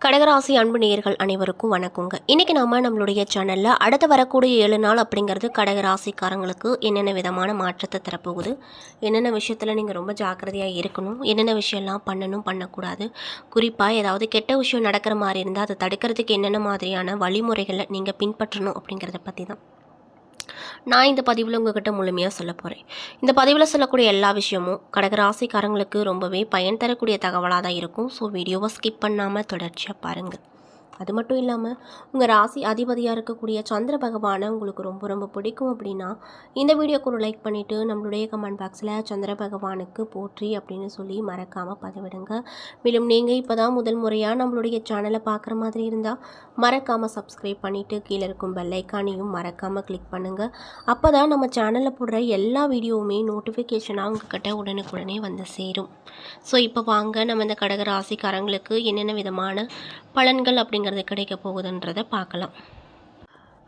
கடகராசி அன்பு நேயர்கள் அனைவருக்கும் வணக்கங்க. இன்றைக்கி நாம் நம்மளுடைய சேனலில் அடுத்து வரக்கூடிய ஏழு நாள் அப்படிங்கிறது கடகராசிக்காரங்களுக்கு என்னென்ன விதமான மாற்றத்தை தரப்போகுது? என்னென்ன விஷயத்தில் நீங்கள் ரொம்ப ஜாக்கிரதையாக இருக்கணும்? என்னென்ன விஷயம்லாம் பண்ணணும் பண்ணக்கூடாது? குறிப்பாக ஏதாவது கெட்ட விஷயம் நடக்கிற மாதிரி இருந்தால் அதை தடுக்கிறதுக்கு என்னென்ன மாதிரியான வழிமுறைகளை நீங்கள் பின்பற்றணும் அப்படிங்கிறத பற்றி தான் நான் இந்த பதிவில் உங்ககிட்ட முழுமையாக சொல்ல போகிறேன் இந்த பதிவில் சொல்லக்கூடிய எல்லா விஷயமும் கடகராசிக்காரங்களுக்கு ரொம்பவே பயன் தரக்கூடிய தகவலாக தான் இருக்கும் ஸோ வீடியோவை ஸ்கிப் பண்ணாமல் தொடர்ச்சியாக பாருங்கள் அது மட்டும் இல்லாமல் உங்கள் ராசி அதிபதியாக இருக்கக்கூடிய சந்திர பகவானை உங்களுக்கு ரொம்ப ரொம்ப பிடிக்கும் அப்படின்னா இந்த வீடியோக்கு ஒரு லைக் பண்ணிவிட்டு நம்மளுடைய கமெண்ட் பாக்ஸில் சந்திர பகவானுக்கு போற்றி அப்படின்னு சொல்லி மறக்காமல் பதிவிடுங்க. மேலும் நீங்கள் இப்போ தான் முதல் முறையாக நம்மளுடைய சேனலை பார்க்குற மாதிரி இருந்தால் மறக்காமல் சப்ஸ்கிரைப் பண்ணிவிட்டு கீழே இருக்கும் பெல்லைக்கானையும் மறக்காமல் கிளிக் பண்ணுங்கள் அப்போ தான் நம்ம சேனலில் போடுற எல்லா வீடியோவுமே நோட்டிஃபிகேஷனாக உங்ககிட்ட உடனுக்குடனே வந்து சேரும். ஸோ இப்போ வாங்க நம்ம இந்த கடக ராசிக்காரங்களுக்கு என்னென்ன விதமான பலன்கள் அப்படிங்கிறது கிடைக்க போகுதுன்றதை பார்க்கலாம்.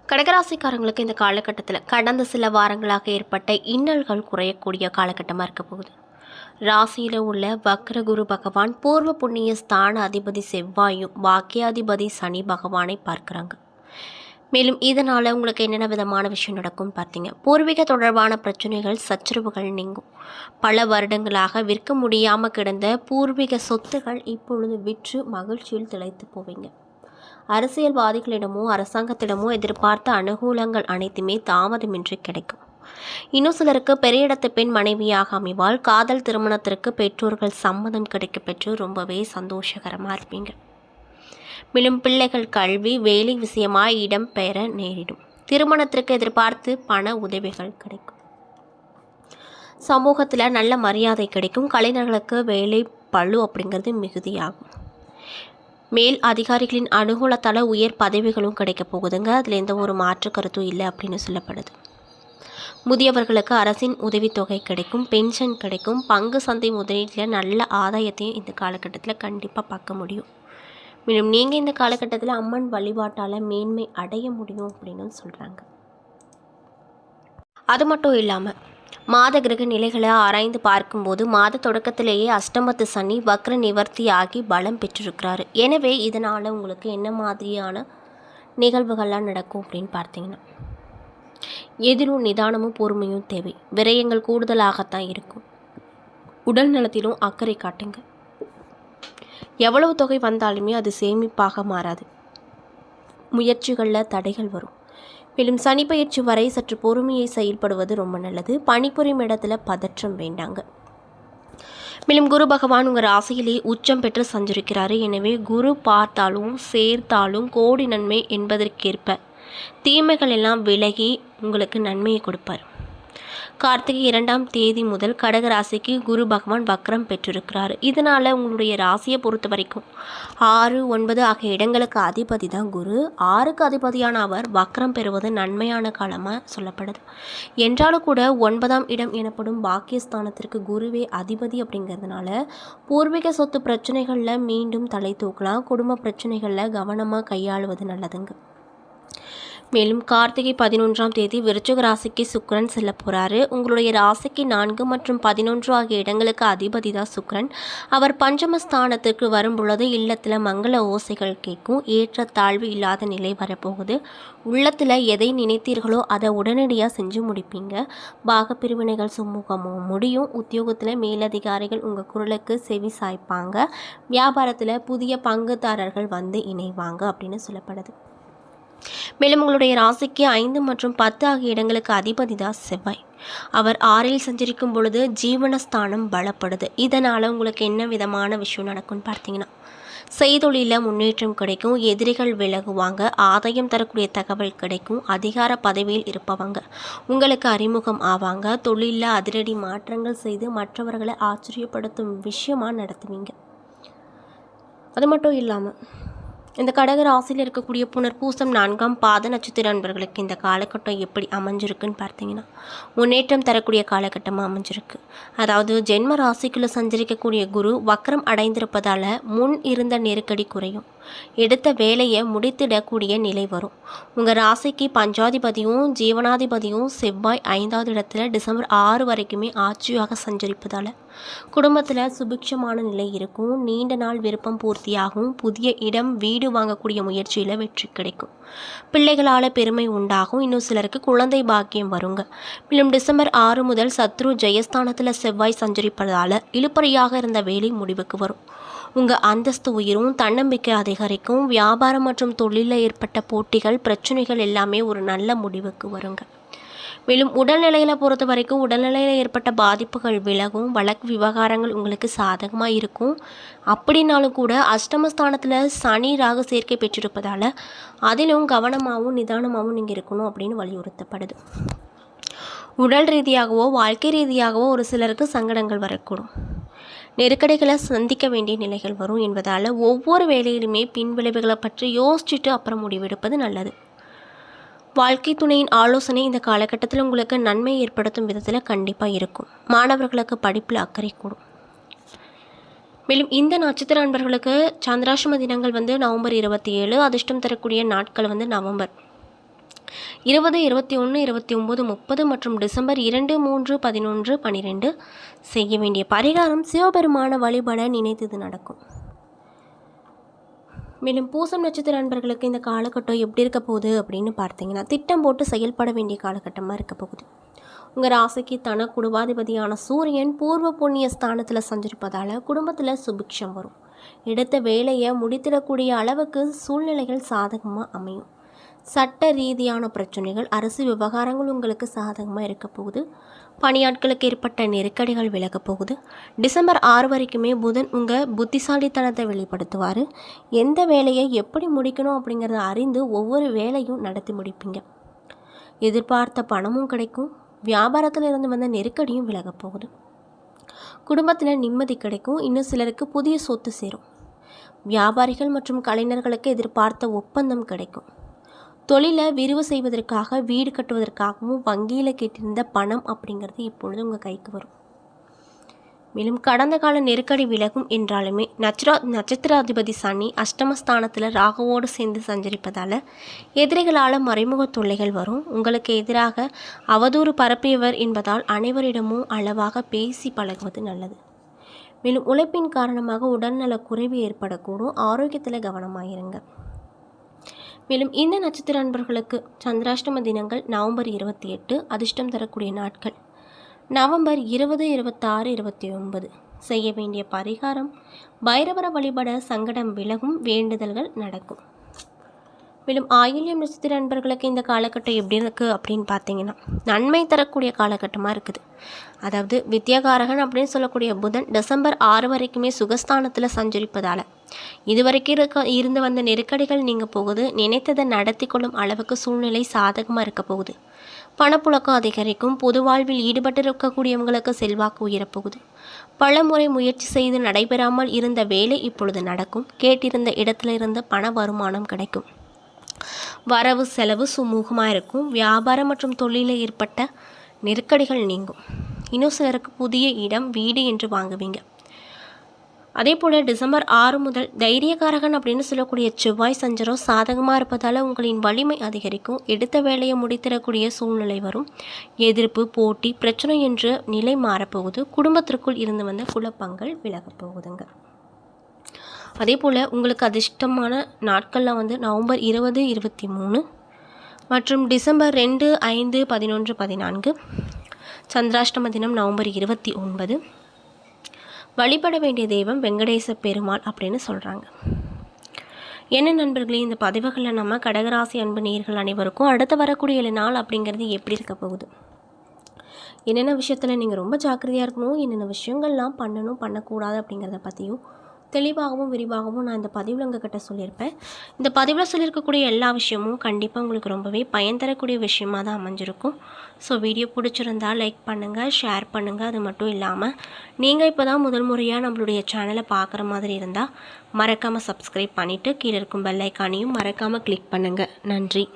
கடகராசிக்காரங்களுக்கு இந்த காலகட்டத்தில் கடந்த சில வாரங்களாக ஏற்பட்ட இன்னல்கள் குறையக்கூடிய காலகட்டமாக இருக்க போகுது. ராசியில் உள்ள வக்ர குரு பகவான் பூர்வ புண்ணிய ஸ்தான அதிபதி செவ்வாயும் பாக்கியாதிபதி சனி பகவானை பார்க்குறாங்க. மேலும் இதனால் உங்களுக்கு என்னென்ன விதமான விஷயம் நடக்கும் பார்த்தீங்க? பூர்வீக தொடர்பான பிரச்சனைகள் சச்சரவுகள் நீங்கும். பல வருடங்களாக விற்க முடியாமல் கிடந்த பூர்வீக சொத்துகள் இப்பொழுது விற்று மகிழ்ச்சியில் திளைத்து போவீங்க. அரசியல்வாதிகளிடமோ அரசாங்கத்திடமோ எதிர்பார்த்த அனுகூலங்கள் அனைத்துமே தாமதமின்றி கிடைக்கும். இன்னும் சிலருக்கு பெரிய இடத்து பெண் மனைவியாக அமைவால் காதல் திருமணத்திற்கு பெற்றோர்கள் சம்மதம் கிடைக்கப்பெற்று ரொம்பவே சந்தோஷகரமாக இருப்பீங்க. மேலும் பிள்ளைகள் கல்வி வேலை விஷயமாக இடம் பெற நேரிடும். திருமணத்திற்கு எதிர்பார்த்து பண உதவிகள் கிடைக்கும். சமூகத்தில் நல்ல மரியாதை கிடைக்கும். கலைஞர்களுக்கு வேலை பழு அப்படிங்கிறது மிகுதியாகும். மேல் அதிகாரிகளின் அனுகூலத்தால் உயர் பதவிகளும் கிடைக்க போகுதுங்க. அதில் எந்த ஒரு மாற்று கருத்தும் இல்லை அப்படின்னு சொல்லப்படுது. முதியவர்களுக்கு அரசின் உதவித்தொகை கிடைக்கும் பென்ஷன் கிடைக்கும் பங்கு சந்தை முதலீட்டில் நல்ல ஆதாயத்தையும் இந்த காலகட்டத்தில் கண்டிப்பாக பார்க்க முடியும். மேலும் நீங்கள் இந்த காலகட்டத்தில் அம்மன் வழிபாட்டால் மேன்மை அடைய முடியும் அப்படின்னு சொல்கிறாங்க அது மட்டும் இல்லாமல் மாத கிரக நிலைகளை ஆராய்ந்து பார்க்கும்போது மாத தொடக்கத்திலேயே அஷ்டமத்து சனி வக்ர நிவர்த்தி ஆகி பலம் பெற்றிருக்கிறாரு. எனவே இதனால் உங்களுக்கு என்ன மாதிரியான நிகழ்வுகள்லாம் நடக்கும் அப்படின்னு பார்த்தீங்கன்னா எதிலும் நிதானமும் பொறுமையும் தேவை. விரயங்கள் கூடுதலாகத்தான் இருக்கும். உடல் நலத்திலும் அக்கறை காட்டுங்க. எவ்வளவு தொகை வந்தாலுமே அது சேமிப்பாக மாறாது. முயற்சிகளில் தடைகள் வரும். மேலும் சனி பயிற்சி வரை சற்று பொறுமையை செயல்படுவது ரொம்ப நல்லது. பணிபுரியும் இடத்துல பதற்றம் வேண்டாங்க. மேலும் குரு பகவான் உங்கள் ராசியிலே உச்சம் பெற்று சஞ்சரிக்கிறாரு. எனவே குரு பார்த்தாலும் சேர்த்தாலும் கோடி நன்மை என்பதற்கேற்ப தீமைகள் எல்லாம் விலகி உங்களுக்கு நன்மையை கொடுப்பார். கார்த்திகை இரண்டாம் தேதி முதல் கடக ராசிக்கு குரு பகவான் வக்ரம் பெற்றிருக்கிறார். இதனால் உங்களுடைய ராசியை பொறுத்த வரைக்கும் ஆறு ஒன்பது ஆகிய இடங்களுக்கு அதிபதி தான் குரு. ஆறுக்கு அதிபதியான அவர் வக்ரம் பெறுவது நன்மையான காலமாக சொல்லப்படுது. என்றாலும் கூட ஒன்பதாம் இடம் எனப்படும் பாக்கியஸ்தானத்திற்கு குருவே அதிபதி அப்படிங்கிறதுனால பூர்வீக சொத்து பிரச்சனைகளில் மீண்டும் தலை தூக்கலாம். குடும்ப பிரச்சனைகளில் கவனமாக கையாளுவது நல்லதுங்க. மேலும் கார்த்திகை பதினொன்றாம் தேதி விருச்சிக ராசிக்கு சுக்கரன் செல்ல போகிறாரு உங்களுடைய ராசிக்கு நான்கு மற்றும் பதினொன்று ஆகிய இடங்களுக்கு அதிபதி தான் சுக்கரன். அவர் பஞ்சமஸ்தானத்திற்கு வரும் பொழுது இல்லத்தில் மங்கள ஓசைகள் கேட்கும். ஏற்ற தாழ்வு இல்லாத நிலை வரப்போகுது. உள்ளத்தில் எதை நினைத்தீர்களோ அதை உடனடியாக செஞ்சு முடிப்பீங்க. பாகப்பிரிவினைகள் சுமூகமும் முடியும். உத்தியோகத்தில் மேலதிகாரிகள் உங்கள் குரலுக்கு செவி சாய்ப்பாங்க. வியாபாரத்தில் புதிய பங்குதாரர்கள் வந்து இணைவாங்க அப்படின்னு சொல்லப்படுது. மேலும் உங்களுடைய ராசிக்கு ஐந்து மற்றும் பத்து ஆகிய இடங்களுக்கு அதிபதி தான் செவ்வாய். அவர் ஆறில் சஞ்சரிக்கும் பொழுது ஜீவனஸ்தானம் பலப்படுது. இதனால் உங்களுக்கு என்ன விதமான விஷயம் நடக்கும்னு பார்த்தீங்கன்னா செய்தொழிலில் முன்னேற்றம் கிடைக்கும் எதிரிகள் விலகுவாங்க ஆதாயம் தரக்கூடிய தகவல் கிடைக்கும் அதிகார பதவியில் இருப்பவங்க உங்களுக்கு அறிமுகம் ஆவாங்க தொழிலில் அதிரடி மாற்றங்கள் செய்து மற்றவர்களை ஆச்சரியப்படுத்தும் விஷயமாக நடத்துவீங்க. அது மட்டும் இல்லாமல் இந்த கடக ராசியில் இருக்கக்கூடிய புனர்பூசம் நான்காம் பாத நட்சத்திர அன்பர்களுக்கு இந்த காலகட்டம் எப்படி அமைஞ்சிருக்குன்னு பார்த்தீங்கன்னா முன்னேற்றம் தரக்கூடிய காலகட்டமாக அமைஞ்சிருக்கு. அதாவது ஜென்ம ராசிக்குள்ளே சஞ்சரிக்கக்கூடிய குரு வக்ரம் அடைந்திருப்பதால் முன் இருந்த நெருக்கடி குறையும். எடுத்த வேலையை முடித்திடக்கூடிய நிலை வரும். உங்கள் ராசிக்கு பஞ்சாதிபதியும் ஜீவனாதிபதியும் செவ்வாய் ஐந்தாவது இடத்துல டிசம்பர் ஆறு வரைக்குமே ஆட்சியாக சஞ்சரிப்பதால் குடும்பத்தில் சுபிக்ஷமான நிலை இருக்கும். நீண்ட நாள் விருப்பம் பூர்த்தியாகும். புதிய இடம் வீடு வாங்கக்கூடிய முயற்சியில் வெற்றி கிடைக்கும். பிள்ளைகளால் பெருமை உண்டாகும். இன்னும் சிலருக்கு குழந்தை பாக்கியம் வருங்க. மேலும் டிசம்பர் ஆறு முதல் சத்ரு ஜெயஸ்தானத்தில் செவ்வாய் சஞ்சரிப்பதால் இழுப்பறையாக இருந்த வேலை முடிவுக்கு வரும். உங்கள் அந்தஸ்து உயரும் தன்னம்பிக்கை அதிகரிக்கும் வியாபாரம் மற்றும் தொழிலில் ஏற்பட்ட போட்டிகள் பிரச்சனைகள் எல்லாமே ஒரு நல்ல முடிவுக்கு வருங்க. மேலும் உடல்நிலையில் பொறுத்த வரைக்கும் உடல்நிலையில் ஏற்பட்ட பாதிப்புகள் விலகும் வழக்கு விவகாரங்கள் உங்களுக்கு சாதகமாக இருக்கும். அப்படின்னாலும் கூட அஷ்டமஸ்தானத்தில் சனி ராகு சேர்க்கை பெற்றிருப்பதால் அதிலும் கவனமாகவும் நிதானமாகவும் நீங்கள் இருக்கணும் அப்படின்னு வலியுறுத்தப்படுது. உடல் ரீதியாகவோ வாழ்க்கை ரீதியாகவோ ஒரு சிலருக்கு சங்கடங்கள் வரக்கூடும். நெருக்கடிகளை சந்திக்க வேண்டிய நிலைகள் வரும் என்பதால் ஒவ்வொரு வேலையிலுமே பின்விளைவுகளை பற்றி யோசிச்சுட்டு அப்புறம் முடிவெடுப்பது நல்லது. வாழ்க்கை துணையின் ஆலோசனை இந்த காலகட்டத்தில் உங்களுக்கு நன்மை ஏற்படுத்தும் விதத்தில் கண்டிப்பாக இருக்கும். மாணவர்களுக்கு படிப்பில் அக்கறை கூடும். மேலும் இந்த நட்சத்திர அன்பர்களுக்கு சந்திராசிரம தினங்கள் வந்து நவம்பர் இருபத்தி ஏழு அதிர்ஷ்டம் தரக்கூடிய நாட்கள் வந்து நவம்பர். இருபது இருபத்தி ஒன்று இருபத்தி ஒம்பது முப்பது மற்றும் டிசம்பர் இரண்டு மூன்று பதினொன்று பன்னிரெண்டு செய்ய வேண்டிய பரிகாரம் சிவபெருமான வழிபட நினைத்தது நடக்கும். மேலும் பூசம் நட்சத்திர அன்பர்களுக்கு இந்த காலகட்டம் எப்படி இருக்க போகுது அப்படின்னு பார்த்தீங்கன்னா திட்டம் போட்டு செயல்பட வேண்டிய காலகட்டமாக இருக்க போகுது. உங்கள் ராசிக்கு தன குடும்பாதிபதியான சூரியன் பூர்வ புண்ணிய ஸ்தானத்தில் சஞ்சரிப்பதால் குடும்பத்தில் சுபிக்ஷம் வரும். எடுத்த வேலையை முடித்திடக்கூடிய அளவுக்கு சூழ்நிலைகள் சாதகமாக அமையும். சட்ட ரீதியான பிரச்சனைகள் அரசு விவகாரங்கள் உங்களுக்கு சாதகமாக இருக்க போகுது. பணியாட்களுக்கு ஏற்பட்ட நெருக்கடிகள் விலக போகுது. டிசம்பர் ஆறு வரைக்குமே புதன் உங்கள் புத்திசாலித்தனத்தை வெளிப்படுத்துவார். எந்த வேலையை எப்படி முடிக்கணும் அப்படிங்கிறத அறிந்து ஒவ்வொரு வேலையும் நடத்தி முடிப்பீங்க. எதிர்பார்த்த பணமும் கிடைக்கும். வியாபாரத்தில் இருந்து வந்த நெருக்கடியும் விலக போகுது. குடும்பத்தில் நிம்மதி கிடைக்கும். இன்னும் சிலருக்கு புதிய சொத்து சேரும். வியாபாரிகள் மற்றும் கலைஞர்களுக்கு எதிர்பார்த்த ஒப்பந்தம் கிடைக்கும். தொழிலை விரிவு செய்வதற்காக வீடு கட்டுவதற்காகவும் வங்கியில் கேட்டிருந்த பணம் அப்படிங்கிறது இப்பொழுது உங்கள் கைக்கு வரும். மேலும் கடந்த கால நெருக்கடி விலகும் என்றாலுமே நட்சரா நட்சத்திராதிபதி சனி அஷ்டமஸ்தானத்தில் ராகவோடு சேர்ந்து சஞ்சரிப்பதால் எதிரிகளால் மறைமுக தொல்லைகள் வரும். உங்களுக்கு எதிராக அவதூறு பரப்பியவர் என்பதால் அனைவரிடமும் அளவாக பேசி பழகுவது நல்லது. மேலும் உழைப்பின் காரணமாக உடல்நல குறைவு ஏற்படக்கூடும். ஆரோக்கியத்தில் கவனமாயிருங்க. மேலும் இந்த நட்சத்திர அன்பர்களுக்கு சந்திராஷ்டம தினங்கள் நவம்பர் இருபத்தி எட்டு அதிர்ஷ்டம் தரக்கூடிய நாட்கள். நவம்பர் இருபது இருபத்தாறு இருபத்தி ஒன்பது. செய்ய வேண்டிய பரிகாரம் பைரவர வழிபட சங்கடம் விலகும் வேண்டுதல்கள் நடக்கும். மேலும் ஆயில்யம் நட்சத்திர நண்பர்களுக்கு இந்த காலகட்டம் எப்படி இருக்குது அப்படின்னு பார்த்தீங்கன்னா நன்மை தரக்கூடிய காலகட்டமாக இருக்குது. அதாவது வித்யாகாரகன் அப்படின்னு சொல்லக்கூடிய புதன் டிசம்பர் ஆறு வரைக்குமே சுகஸ்தானத்தில் சஞ்சரிப்பதால். இதுவரைக்கும் இருக்க இருந்து வந்த நெருக்கடிகள் நீங்கள் போகுது நினைத்ததை நடத்தி கொள்ளும் அளவுக்கு சூழ்நிலை சாதகமாக இருக்க போகுது. பணப்புழக்கம் அதிகரிக்கும் பொது வாழ்வில் ஈடுபட்டு இருக்கக்கூடியவங்களுக்கு செல்வாக்கு உயரப்போகுது. பல முறை முயற்சி செய்து நடைபெறாமல் இருந்த வேலை இப்பொழுது நடக்கும் கேட்டிருந்த இடத்துல இருந்து பண வருமானம் கிடைக்கும். வரவு செலவு சுமூகமாக இருக்கும். வியாபாரம் மற்றும் தொழிலில் ஏற்பட்ட நெருக்கடிகள் நீங்கும். இன்னும் சிலருக்கு புதிய இடம் வீடு என்று வாங்குவீங்க. அதே போல் டிசம்பர் ஆறு முதல் தைரியகாரகன் அப்படின்னு சொல்லக்கூடிய செவ்வாய் சஞ்சரம் சாதகமாக இருப்பதால் உங்களின் வலிமை அதிகரிக்கும். எடுத்த வேலையை முடித்திடக்கூடிய சூழ்நிலை வரும். எதிர்ப்பு போட்டி பிரச்சனை என்று நிலை மாறப்போகுது. குடும்பத்திற்குள் இருந்து வந்த குழப்பங்கள் விலகப் போகுதுங்க. அதே போல் உங்களுக்கு அதிர்ஷ்டமான நாட்கள்லாம் வந்து நவம்பர் இருபது இருபத்தி மூணு மற்றும் டிசம்பர் ரெண்டு ஐந்து பதினொன்று பதினான்கு. சந்திராஷ்டம தினம் நவம்பர் இருபத்தி ஒன்பது. வழிபட வேண்டிய தெய்வம் வெங்கடேச பெருமாள் அப்படின்னு சொல்கிறாங்க என்ன நண்பர்களே இந்த பதிவுகளில் நம்ம கடகராசி அன்பு நேர்கள் அனைவருக்கும் அடுத்து வரக்கூடிய நாள் அப்படிங்கிறது எப்படி இருக்க போகுது? என்னென்ன விஷயத்தில் நீங்கள் ரொம்ப ஜாக்கிரதையாக இருக்கணும் என்னென்ன விஷயங்கள்லாம் பண்ணணும் பண்ணக்கூடாது அப்படிங்கிறத பற்றியும் தெளிவாகவும் விரிவாகவும் நான் இந்த பதிவில் உங்ககிட்ட சொல்லியிருப்பேன். இந்த பதிவில் சொல்லியிருக்கக்கூடிய எல்லா விஷயமும் கண்டிப்பாக உங்களுக்கு ரொம்பவே பயன் தரக்கூடிய விஷயமாக தான் அமைஞ்சிருக்கும். ஸோ வீடியோ பிடிச்சிருந்தா லைக் பண்ணுங்கள் ஷேர் பண்ணுங்கள் அது மட்டும் இல்லாமல் நீங்கள் இப்போ தான் முதல் முறையாக நம்மளுடைய சேனலை பார்க்குற மாதிரி இருந்தால் மறக்காமல் சப்ஸ்கிரைப் பண்ணிவிட்டு கீழே இருக்கும் பெல் ஐக்கானையும் மறக்காமல் கிளிக் பண்ணுங்கள் நன்றி.